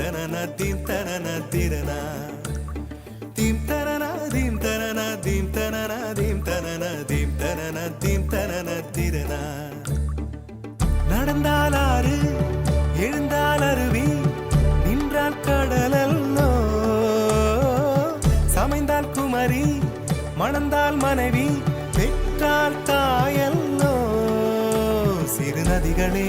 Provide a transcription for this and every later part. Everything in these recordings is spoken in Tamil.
தனன தீம் தனன தீரனா. தீம் தனன தீம் தனன தீம் தனன தீம் தனன தீம் தனன தீம் தனன தீரனா. நடந்தால் ஆறு எழுந்தால் அருவி நின்றால் கடலல்லோ சமைந்தால் குமரி மணந்தால் மனைவி பெற்றால் தாயல்லோ சிறு நதிகளே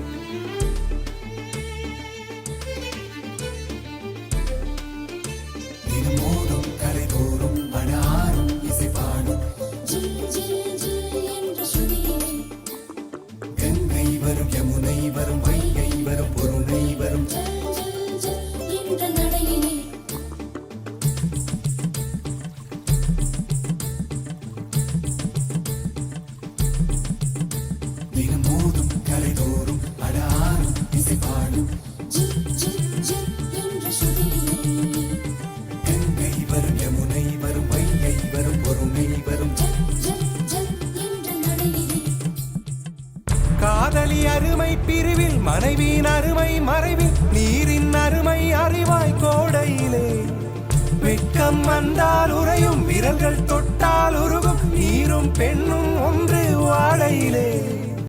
வரும் வரும் வைகை வரும் பொருணை வரும். காதலி அருமை பிரிவில் மனைவியின் அருமை மறைவில் நீரின் அருமை அறிவாய் கோடையிலே. வெட்கம் வந்தால் உறையும் விரல்கள் தொட்டால் உருகும் நீரும் பெண்ணும் ஒன்று வாடையிலே.